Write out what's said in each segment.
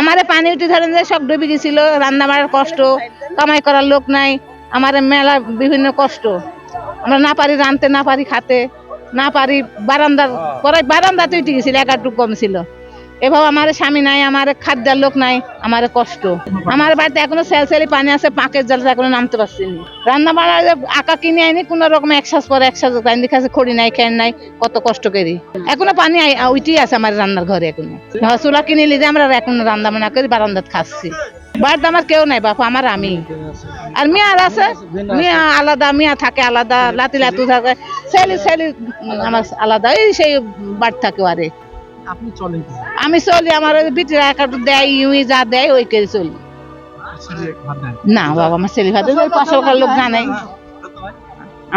আমারে পানি উঠে ধরেন যে সব ডুবে গেছিল রান্না বাড়ার কষ্ট কামাই করার লোক নাই আমার মেলা বিভিন্ন কষ্ট। আমরা না পারি রানতে না পারি খাতে না পারি বারান্দার পরে বারান্দাতে উঠে গেছিল একাটুক কম ছিল। এভাবে আমার স্বামী নাই, আমার খাদ্যার লোক নাই, আমার কষ্ট। আমার বাড়িতে এখনও সেল সেলি পানি আছে, পাঁকের জল এখনও নামতে পারছি না রান্না যে আঁকা কিনে আইনি, কোন রকম একসাথ পরে একসাথ কান্দি খাচ্ছে খড়ি নাই খেন নাই, কত কষ্ট করি। এখনও পানি উঠেই আছে আমার রান্নার ঘরে এখনও। চুলা কিনে নিলে আমরা এখন রান্না বান্না করি, বারান্দাত খাচ্ছি। বাড়িতে আমার কেউ নাই, বাপা, আমার আমি। আর মিয়া আর আছে, মিয়া আলাদা, মিয়া থাকে আলাদা, লাতি লাতু থাকে। ছেলে ছেলে আমার আলাদা, এই সেই বাড়ি থাকে আরে। আপনি চলেন আমি চলি আমার ওই বিটিরা একাটু দেয় ইউই যা দেয় ওই করে চলি। না বাবা আমার ছেলে ভাতে ওই পাশের লোক জানাই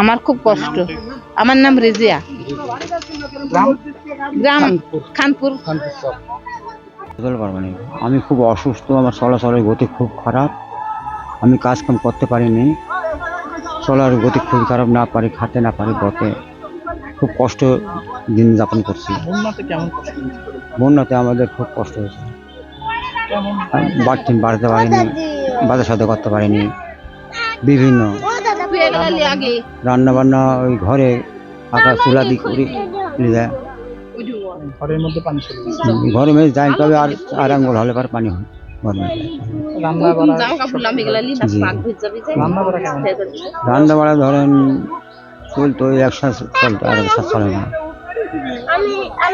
আমার খুব কষ্ট। আমার নাম রেজিয়া। গ্রাম? গ্রাম খানপুর। পারব না আমি খুব অসুস্থ আমার চলাচলের গতি খুব খারাপ। আমি কাজকাম করতে পারিনি। চলার গতি খুব খারাপ না পারি খাতে না পারি বতে খুব কষ্ট দিন যাপন করছি। বন্যাতে কেমন কষ্ট হয়েছে? বন্যাতে আমাদের খুব কষ্ট হয়েছে কেমন? বাড়তি বাড়তে পারিনি বাজার সাথে করতে পারিনি বিভিন্ন রান্না বান্না ওই ঘরে আঁকা চুলা দি করি লিদা ঘরের মধ্যে পানি ঘরে মেয়ে যাই তবে আর আর আঙ্গুল হলে পর পানি হয়। রান্না বাড়া ধরেন চলতো একসাথে চলতো আর চলে না।